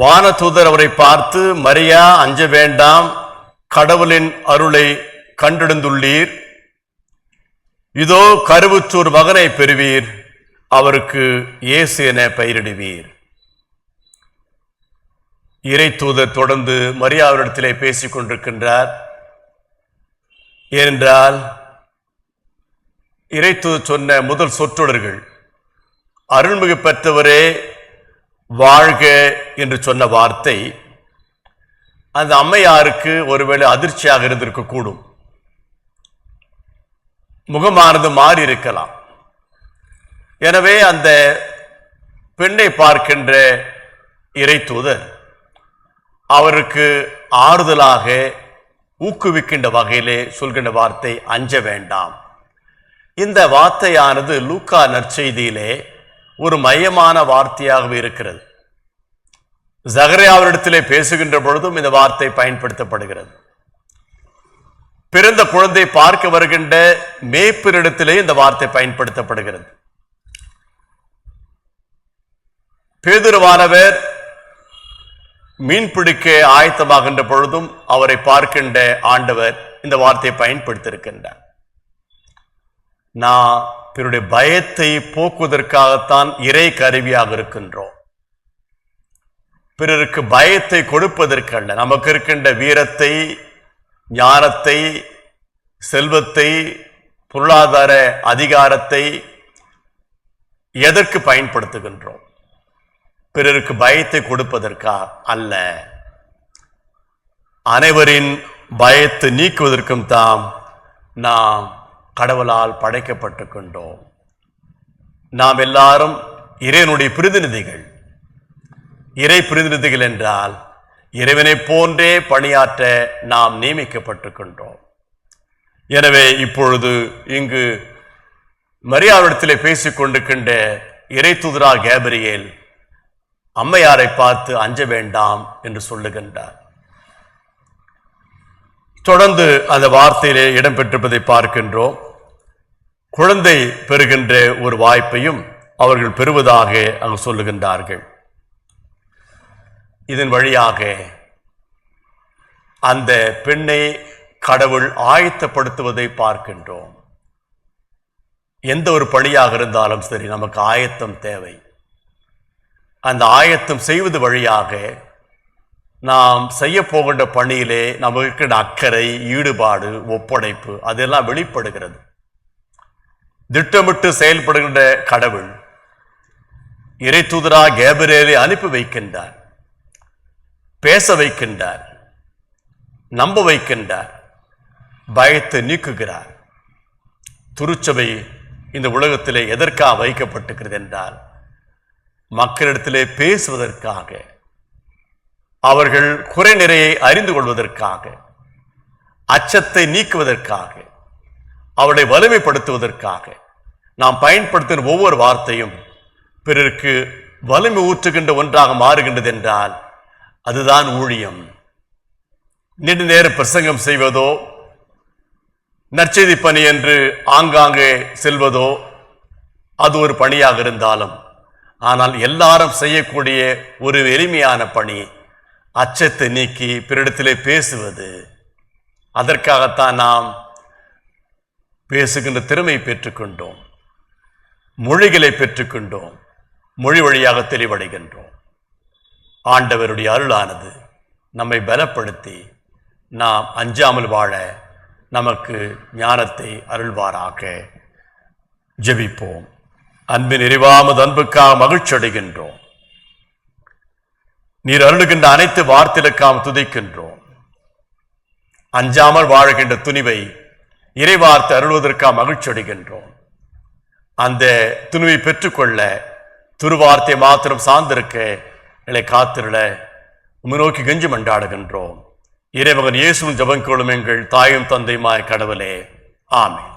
வானதூதர் அவரை பார்த்து மரியா அஞ்ச வேண்டாம் கடவுளின் அருளை கண்டெடுந்துள்ளீர். இதோ கருவுச்சூர் மகனை பெறுவீர். அவருக்கு இயேசு என பெயரிடுவீர். இறை தூதர் தொடர்ந்து மரியாவிடத்திலே பேசிக் கொண்டிருக்கின்றார். ஏனென்றால் இறை தூதர் சொன்ன முதல் சொற்றொடர்கள் அருள்மிகு பெற்றவரே வாழ்க என்று சொன்ன வார்த்தை அந்த அம்மையாருக்கு ஒருவேளை அதிர்ச்சியாக இருந்திருக்க கூடும். முகமானது மாறி இருக்கலாம். எனவே அந்த பெண்ணை பார்க்கின்ற இறை தூதர் அவருக்கு ஆறுதலாக ஊக்குவிக்கின்ற வகையிலே சொல்கின்ற வார்த்தை அஞ்ச வேண்டாம். இந்த வார்த்தையானது லூக்கா நற்செய்தியிலே ஒரு மையமான வார்த்தையாகவே இருக்கிறது. ஜகரியாவிடத்திலே பேசுகின்ற பொழுதும் இந்த வார்த்தை பயன்படுத்தப்படுகிறது. பிறந்த குழந்தை பார்க்க வருகின்ற மேய்ப்பினிடத்திலே இந்த வார்த்தை பயன்படுத்தப்படுகிறது. பேதுருவானவர் மீன் பிடிக்க ஆயத்தமாகின்ற பொழுதும் அவரை பார்க்கின்ற ஆண்டவர் இந்த வார்த்தையை பயன்படுத்தியிருக்கின்றார். நான் பிறருடைய பயத்தை போக்குவதற்காகத்தான் இறை கருவியாக இருக்கின்றோம். பிறருக்கு பயத்தை கொடுப்பதற்கல்ல நமக்கு இருக்கின்ற வீரத்தை ஞானத்தை செல்வத்தை பொருளாதார அதிகாரத்தை எதற்கு பயன்படுத்துகின்றோம்? பிறருக்கு பயத்தை கொடுப்பதற்கா அல்ல. அனைவரின் பயத்தை நீக்குவதற்கும் தாம் நாம் கடவுளால் படைக்கப்பட்டிருக்கின்றோம் நாம் எல்லாரும் இறைவனுடைய பிரதிநிதிகள். இறை பிரதிநிதிகள் என்றால் இறைவனைப் போன்றே பணியாற்ற நாம் நியமிக்கப்பட்டிருக்கின்றோம் எனவே இப்பொழுது இங்கு மரியாவிடத்திலே பேசிக் கொண்டிருக்கின்ற இறை துதிரா கேபரியேல் அம்மையாரை பார்த்து அஞ்ச வேண்டாம் என்று சொல்லுகின்றார். தொடர்ந்து அந்த வார்த்தையிலே இடம்பெற்றிருப்பதை பார்க்கின்றோம். குழந்தை பெறுகின்ற ஒரு வாய்ப்பையும் அவர்கள் பெறுவதாக அங்கு சொல்லுகின்றார்கள். இதன் வழியாக அந்த பெண்ணை கடவுள் ஆயத்தப்படுத்துவதை பார்க்கின்றோம். எந்த ஒரு பணியாக இருந்தாலும் சரி நமக்கு ஆயத்தம் தேவை. அந்த ஆயத்தம் செய்வது வழியாக நாம் செய்ய போகின்ற பணியிலே நமக்கு அக்கறை ஈடுபாடு ஒப்படைப்பு அதெல்லாம் வெளிப்படுகிறது. திட்டமிட்டு செயல்படுகின்ற கடவுள் இறை தூதரா கேபரேலை அனுப்பி வைக்கின்றார் பேச வைக்கின்றார் நம்ப வைக்கின்றார் பயத்தை நீக்குகிறார். துருச்சபை இந்த உலகத்திலே எதற்காக வைக்கப்பட்டிருக்கிறது என்றால் மக்களிடத்திலே பேசுவதற்காக அவர்கள் குறை நிறையை அறிந்து கொள்வதற்காக அச்சத்தை நீக்குவதற்காக அவளை வலிமைப்படுத்துவதற்காக. நாம் பயன்படுத்தின ஒவ்வொரு வார்த்தையும் பிறருக்கு வலிமை ஊற்றுகின்ற ஒன்றாக மாறுகின்றது என்றால் அதுதான் ஊழியம். நீண்ட நேர பிரசங்கம் செய்வதோ நற்செய்தி பணி என்று ஆங்காங்கே செல்வதோ அது ஒரு பணியாக இருந்தாலும் ஆனால் எல்லாரும் செய்யக்கூடிய ஒரு எளிமையான பணி அச்சத்தை நீக்கி பிறரிடத்திலே பேசுவது. அதற்காகத்தான் நாம் பேசுகின்ற திறமை பெற்றுக்கொண்டோம். மொழிகளை பெற்றுக்கொண்டோம். மொழி வழியாக தெளிவடைகின்றோம். ஆண்டவருடைய அருளானது நம்மை பலப்படுத்தி நாம் அஞ்சாமல் வாழ நமக்கு ஞானத்தை அருள்வாராக. ஜெபிப்போம். அன்பின் நிறைவாமது அன்புக்காக மகிழ்ச்சி அடைகின்றோம். நீர் அருளுகின்ற அனைத்து வார்த்தைகளுக்காக துதிக்கின்றோம். அஞ்சாமல் வாழுகின்ற துணிவை இறைவார்த்தை அருள்வதற்காக மகிழ்ச்சி அடைகின்றோம் அந்த துணிவை பெற்றுக்கொள்ள துருவார்த்தை மாத்திரம் சார்ந்திருக்க எங்களை காத்திருள உமை நோக்கி கெஞ்சி மண்டாடுகின்றோம் இறைமகன் இயேசுவின் ஜபங்கோளும் எங்கள் தாயும் தந்தையுமாய் கடவுளே. ஆமென்.